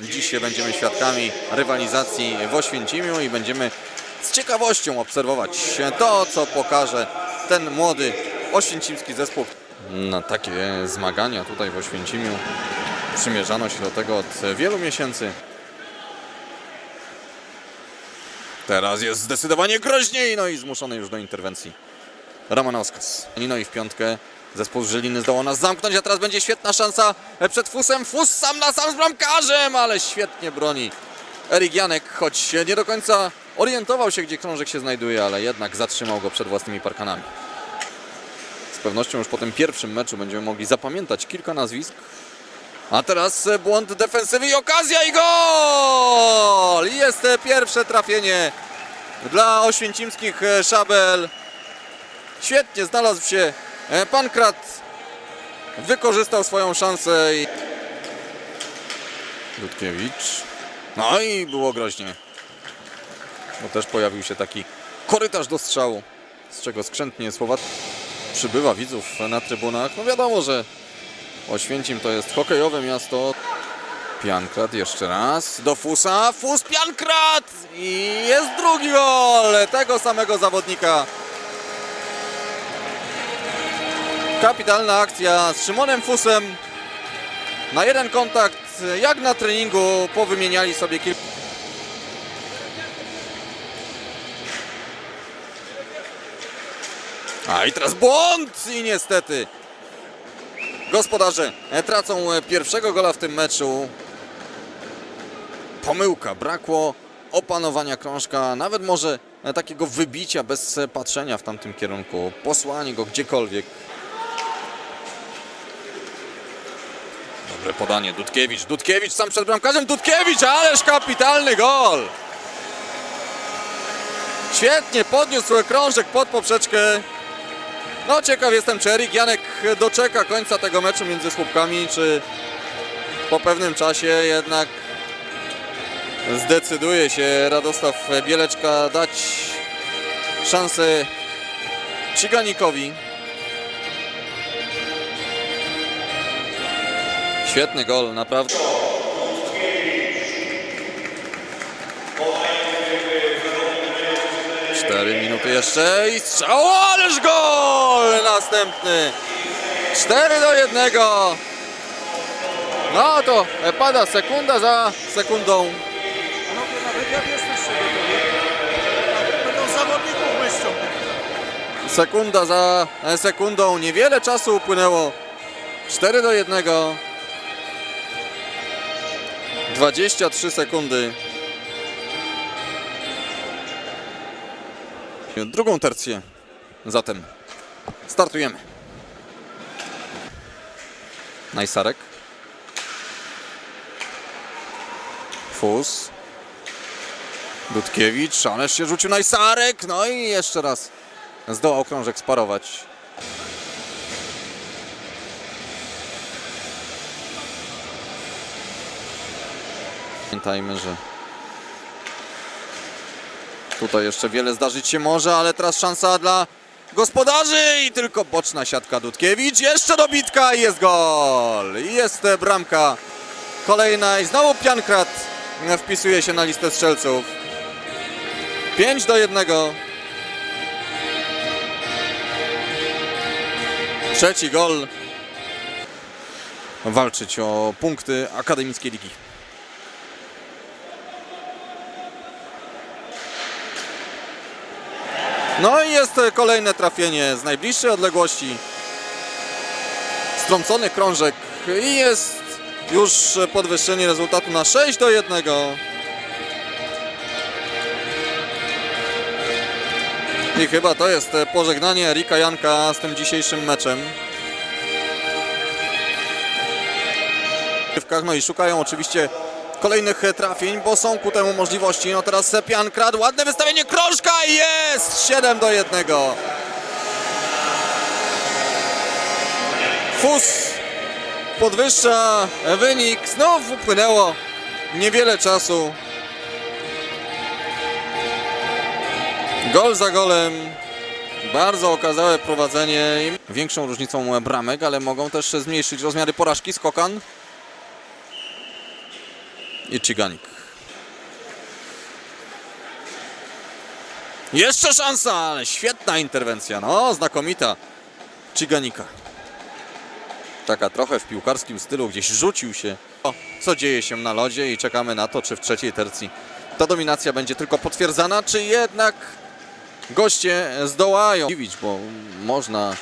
Dzisiaj będziemy świadkami rywalizacji w Oświęcimiu i będziemy z ciekawością obserwować to, co pokaże ten młody oświęcimski zespół. Na takie zmagania tutaj w Oświęcimiu przymierzano się do tego od wielu miesięcy. Teraz jest zdecydowanie groźniej, no i zmuszony już do interwencji Romanowskas. No i w piątkę zespół z Żeliny zdołał nas zamknąć, a teraz będzie świetna szansa przed Fusem. Fus sam na sam z bramkarzem, ale świetnie broni Erik Janek, choć nie do końca orientował się, gdzie krążek się znajduje, ale jednak zatrzymał go przed własnymi parkanami. Z pewnością już po tym pierwszym meczu będziemy mogli zapamiętać kilka nazwisk. A teraz błąd defensywy i okazja i gol! Jest pierwsze trafienie dla oświęcimskich szabel. Świetnie znalazł się e, Pankrat. Wykorzystał swoją szansę i... Dudkiewicz. No i było groźnie. Bo też pojawił się taki korytarz do strzału, z czego skrzętnie słowa przybywa widzów na trybunach. No wiadomo, że Oświęcim to jest hokejowe miasto. Piankrat jeszcze raz do Fusa. Fus Piankrat! I jest drugi gol tego samego zawodnika. Kapitalna akcja z Szymonem Fusem. Na jeden kontakt, jak na treningu, powymieniali sobie kilka. A i teraz błąd! I niestety Gospodarze e, tracą e, pierwszego gola w tym meczu. Pomyłka, brakło opanowania krążka, nawet może e, takiego wybicia bez patrzenia w tamtym kierunku, posłanie go gdziekolwiek. Dobre podanie, Dudkiewicz, Dudkiewicz sam przed bramkarzem, Dudkiewicz, ależ kapitalny gol! Świetnie podniósł krążek pod poprzeczkę. No ciekaw jestem, czy Erik Janek doczeka końca tego meczu między słupkami, czy po pewnym czasie jednak zdecyduje się Radosław Bieleczka dać szansę Ciganikowi. Świetny gol, naprawdę. Cztery minuty jeszcze i strzał, ależ gol następny. 4 do 1. No to pada sekunda za sekundą. Panowie, nawet jak. Sekunda za sekundą. Niewiele czasu upłynęło. 4 do 1. 23 sekundy. Drugą tercję. Zatem startujemy. Najsarek. Fus. Dudkiewicz, ależ się rzucił Najsarek. No i jeszcze raz zdołał krążek sparować. Pamiętajmy, że tutaj jeszcze wiele zdarzyć się może, ale teraz szansa dla gospodarzy i tylko boczna siatka Dudkiewicz. Jeszcze dobitka i jest gol. Jest bramka kolejna i znowu Piankrat wpisuje się na listę strzelców. 5 do 1. Trzeci gol. Walczyć o punkty Akademickiej Ligi. No i jest kolejne trafienie z najbliższej odległości. Strącony krążek i jest już podwyższenie rezultatu na 6 do 1. I chyba to jest pożegnanie Erika Janka z tym dzisiejszym meczem. No i szukają oczywiście kolejnych trafień, bo są ku temu możliwości. No teraz Pian kradł, ładne wystawienie krążka jest! 7 do 1. Fus podwyższa wynik. Znów upłynęło niewiele czasu. Gol za golem. Bardzo okazałe prowadzenie. Większą różnicą bramek, ale mogą też zmniejszyć rozmiary porażki. Skokan. I Ciganik. Jeszcze szansa, ale świetna interwencja. No, znakomita. Ciganika. Taka trochę w piłkarskim stylu, gdzieś rzucił się. O, co dzieje się na lodzie i czekamy na to, czy w trzeciej tercji ta dominacja będzie tylko potwierdzana, czy jednak goście zdołają bo można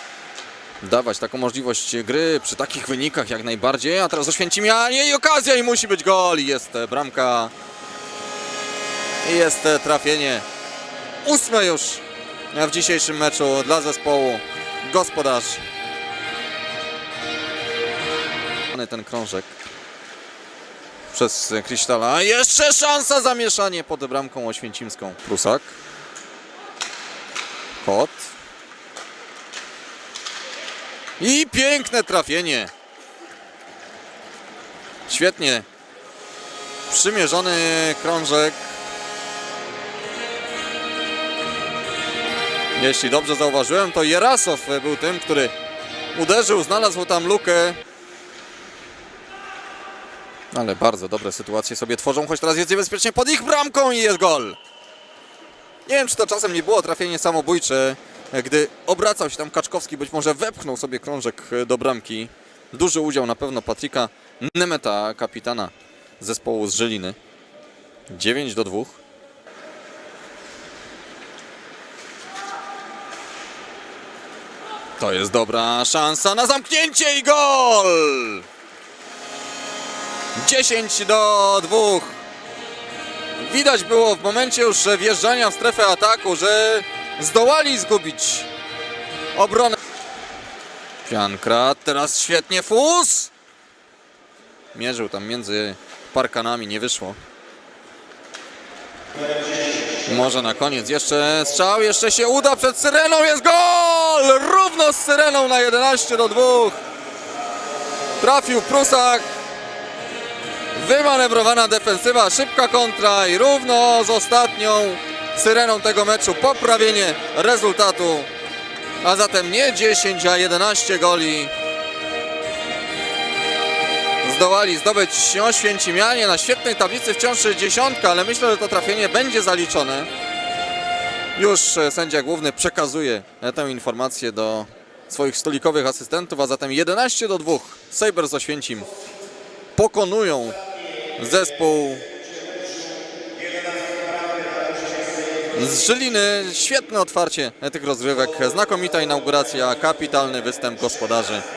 dawać taką możliwość gry przy takich wynikach jak najbardziej, a teraz Oświęcimianie i okazja i musi być gol i jest bramka i jest trafienie ósme już w dzisiejszym meczu dla zespołu gospodarz ten krążek przez Krysztala. Jeszcze szansa zamieszanie pod bramką oświęcimską. Prusak. Kot. I piękne trafienie. Świetnie. Przymierzony krążek. Jeśli dobrze zauważyłem, to Jerasow był tym, który uderzył, znalazł tam lukę. Ale bardzo dobre sytuacje sobie tworzą, choć teraz jest niebezpiecznie pod ich bramką i jest gol. Nie wiem, czy to czasem nie było trafienie samobójcze, gdy obracał się tam Kaczkowski, być może wepchnął sobie krążek do bramki. Duży udział na pewno Patryka Nemeta, kapitana zespołu z Żeliny. 9 do 2. To jest dobra szansa na zamknięcie i gol! 10 do 2. Widać było w momencie już wjeżdżania w strefę ataku, że zdołali zgubić obronę. Piankrat, teraz świetnie Fus. Mierzył tam między parkanami, nie wyszło. Może na koniec jeszcze strzał, jeszcze się uda przed Syreną, jest gol! Równo z Syreną na 11 do 2. Trafił Prusak. Wymanewrowana defensywa, szybka kontra i równo z ostatnią syreną tego meczu poprawienie rezultatu. A zatem nie 10, a 11 goli. Zdołali zdobyć Oświęcimianie na świetnej tablicy wciąż dziesiątka, ale myślę, że to trafienie będzie zaliczone. Już sędzia główny przekazuje tę informację do swoich stolikowych asystentów, a zatem 11 do 2. Sabres Oświęcim pokonują zespół z Żyliny. Świetne otwarcie tych rozgrywek, znakomita inauguracja, kapitalny występ gospodarzy.